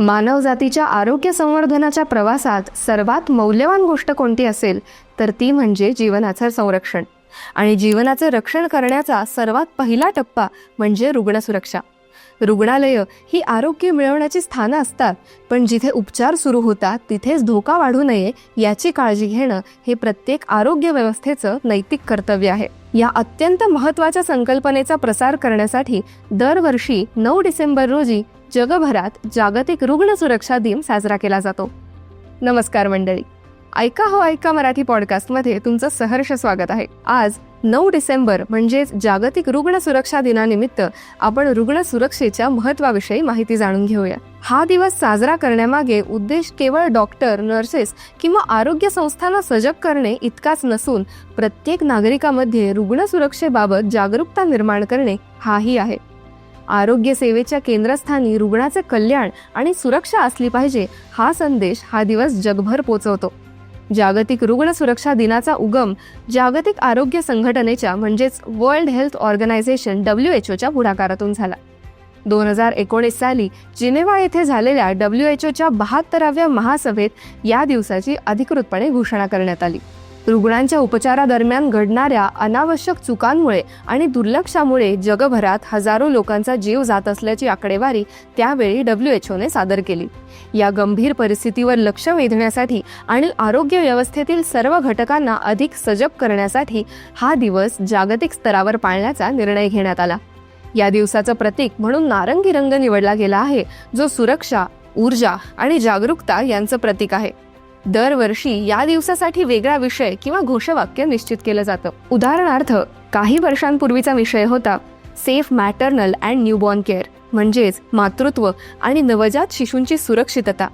मानवजातीच्या आरोग्य संवर्धनाच्या प्रवासात सर्वात मौल्यवान गोष्ट कोणती असेल तर ती म्हणजे जीवनाचं संरक्षण. आणि जीवनाचं रक्षण करण्याचा सर्वात पहिला टप्पा म्हणजे रुग्णसुरक्षा रुग्णालयं ही आरोग्य मिळवण्याची स्थानं असतात पण जिथे उपचार सुरू होतात तिथेच धोका वाढू नये याची काळजी घेणं हे प्रत्येक आरोग्य व्यवस्थेचं नैतिक कर्तव्य आहे. या अत्यंत महत्त्वाच्या संकल्पनेचा प्रसार करण्यासाठी दरवर्षी नऊ डिसेंबर रोजी जगभरात जागतिक रुग्ण सुरक्षा दिन साजरा केला जातो. नमस्कार मंडळी. ऐका हो ऐका मराठी पॉडकास्टमध्ये तुमचं सहर्ष स्वागत आहे. आज नऊ डिसेंबर म्हणजेच जागतिक रुग्ण सुरक्षा दिनानिमित्त आपण रुग्ण सुरक्षेच्या महत्वाविषयी माहिती जाणून घेऊया. हा दिवस साजरा करण्यामागे उद्देश केवळ डॉक्टर नर्सेस किंवा आरोग्य संस्थांना सजग करणे इतकाच नसून प्रत्येक नागरिकामध्ये रुग्ण सुरक्षेबाबत जागरूकता निर्माण करणे हाही आहे. आरोग्य सेवेच्या केंद्रस्थानी रुग्णाचे कल्याण आणि सुरक्षा असली पाहिजे हा संदेश हा दिवस जगभर पोचवतो. जागतिक रुग्ण सुरक्षा दिनाचा उगम जागतिक आरोग्य संघटनेच्या म्हणजेच world health organization W H ओच्या पुढाकारातून झाला. दोन हजार एकोणीस साली जिनेवा येथे झालेल्या डब्ल्यू एच ओच्या बहात्तराव्या महासभेत या दिवसाची अधिकृतपणे घोषणा करण्यात आली. रुग्णांच्या उपचारादरम्यान घडणाऱ्या अनावश्यक चुकांमुळे आणि दुर्लक्षामुळे जगभरात हजारो लोकांचा जीव जात असल्याची आकडेवारी त्यावेळी डब्ल्यू एच ओने सादर केली. या गंभीर परिस्थितीवर लक्ष वेधण्यासाठी आणि आरोग्य व्यवस्थेतील सर्व घटकांना अधिक सजग करण्यासाठी हा दिवस जागतिक स्तरावर पाळण्याचा निर्णय घेण्यात आला. या दिवसाचं प्रतीक म्हणून नारंगी रंग निवडला गेला आहे जो सुरक्षा ऊर्जा आणि जागरूकता यांचं प्रतीक आहे. दरवर्षी या दिवसासाठी वेगळा विषय किंवा घोषवाक्य निश्चित केलं जातं. उदाहरणार्थ काही वर्षांपूर्वीचा विषय होता safe maternal and newborn care म्हणजेच मातृत्व आणि नवजात शिशूंची सुरक्षितता.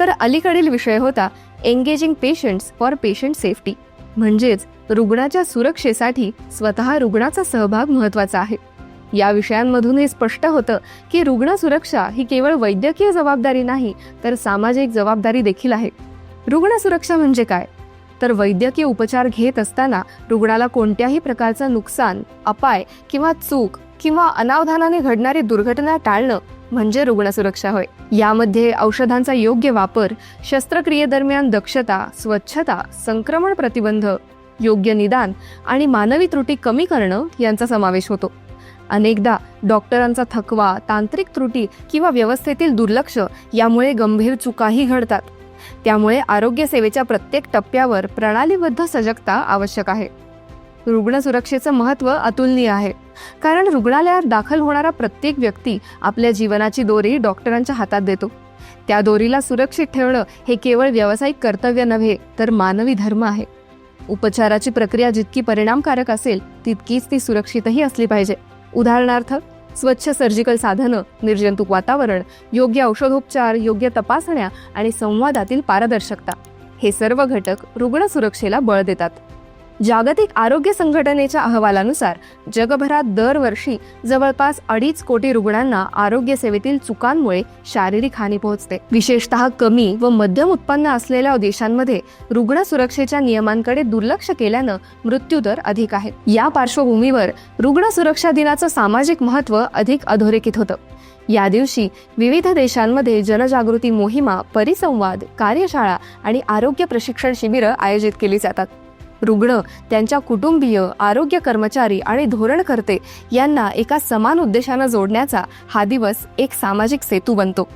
तर अलीकडील विषय होता engaging patients for patient safety म्हणजेच रुग्णाच्या सुरक्षेसाठी स्वतः रुग्णाचा सहभाग महत्त्वाचा आहे. या विषयांमधून हे स्पष्ट होतं की रुग्ण सुरक्षा ही केवळ वैद्यकीय जबाबदारी नाही तर सामाजिक जबाबदारी देखील आहे. रुग्ण सुरक्षा म्हणजे काय? तर वैद्यकीय उपचार घेत असताना रुग्णाला कोणत्याही प्रकारचं नुकसान अपाय किंवा चूक किंवा अनावधानाने घडणारी दुर्घटना टाळणं म्हणजे रुग्ण सुरक्षा होय. यामध्ये औषधांचा योग्य वापर शस्त्रक्रियेदरम्यान दक्षता स्वच्छता संक्रमण प्रतिबंध योग्य निदान आणि मानवी त्रुटी कमी करणं यांचा समावेश होतो. अनेकदा डॉक्टरांचा थकवा तांत्रिक त्रुटी किंवा व्यवस्थेतील दुर्लक्ष यामुळे गंभीर चुकाही घडतात. त्यामुळे आरोग्य सेवेच्या प्रत्येक टप्प्यावर प्रणालीबद्ध सजगता आवश्यक आहे. रुग्ण सुरक्षेचं महत्त्व अतुलनीय आहे. कारण रुग्णालयात दाखल होणारा प्रत्येक व्यक्ती आपल्या जीवनाची दोरी डॉक्टरांच्या हातात देतो. त्या दोरीला सुरक्षित ठेवणं हे केवळ व्यावसायिक कर्तव्य नव्हे तर मानवी धर्म आहे. उपचाराची प्रक्रिया जितकी परिणामकारक असेल तितकीच ती सुरक्षितही असली पाहिजे. उदाहरणार्थ स्वच्छ सर्जिकल साधनं निर्जंतुक वातावरण योग्य औषधोपचार योग्य तपासण्या आणि संवादातील पारदर्शकता. हे सर्व घटक रुग्ण सुरक्षेला बळ देतात. जागतिक आरोग्य संघटनेच्या अहवालानुसार जगभरात दरवर्षी जवळपास अडीच कोटी रुग्णांना आरोग्य सेवेतील चुकांमुळे शारीरिक हानी पोहोचते. विशेषतः कमी व मध्यम उत्पन्न असलेल्या देशांमध्ये रुग्ण सुरक्षेच्या नियमांकडे दुर्लक्ष केल्यानं मृत्यूदर अधिक आहे. या पार्श्वभूमीवर रुग्ण सुरक्षा दिनाचं सामाजिक महत्त्व अधिक अधोरेखित होतं. या दिवशी विविध देशांमध्ये जनजागृती मोहिमा परिसंवाद कार्यशाळा आणि आरोग्य प्रशिक्षण शिबिरं आयोजित केली जातात. रुग्ण त्यांच्या कुटुंबीय आरोग्य कर्मचारी आणि धोरणकर्ते यांना एका समान उद्देशानं जोडण्याचा हा दिवस एक सामाजिक सेतू बनतो.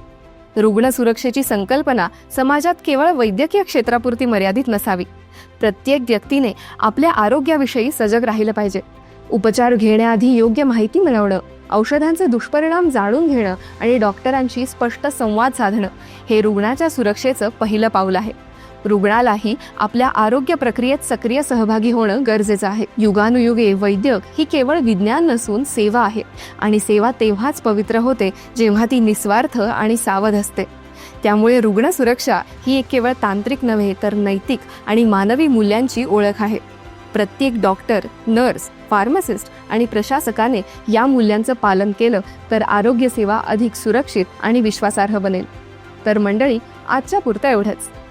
रुग्ण सुरक्षेची संकल्पना समाजात केवळ वैद्यकीय क्षेत्रापुरती मर्यादित नसावी. प्रत्येक व्यक्तीने आपल्या आरोग्याविषयी सजग राहिलं पाहिजे. उपचार घेण्याआधी योग्य माहिती मिळवणं औषधांचे दुष्परिणाम जाणून घेणं आणि डॉक्टरांशी स्पष्ट संवाद साधणं हे रुग्णाच्या सुरक्षेचं पहिलं पाऊल आहे. रुग्णालाही आपल्या आरोग्य प्रक्रियेत सक्रिय सहभागी होणं गरजेचं आहे. युगानुयुगे वैद्यक ही केवळ विज्ञान नसून सेवा आहे आणि सेवा तेव्हाच पवित्र होते जेव्हा ती निस्वार्थ आणि सावध असते. त्यामुळे रुग्ण सुरक्षा ही एक केवळ तांत्रिक नव्हे तर नैतिक आणि मानवी मूल्यांची ओळख आहे. प्रत्येक डॉक्टर नर्स फार्मासिस्ट आणि प्रशासकाने या मूल्यांचं पालन केलं तर आरोग्यसेवा अधिक सुरक्षित आणि विश्वासार्ह बनेल. तर मंडळी आजच्या पुरतं एवढंच.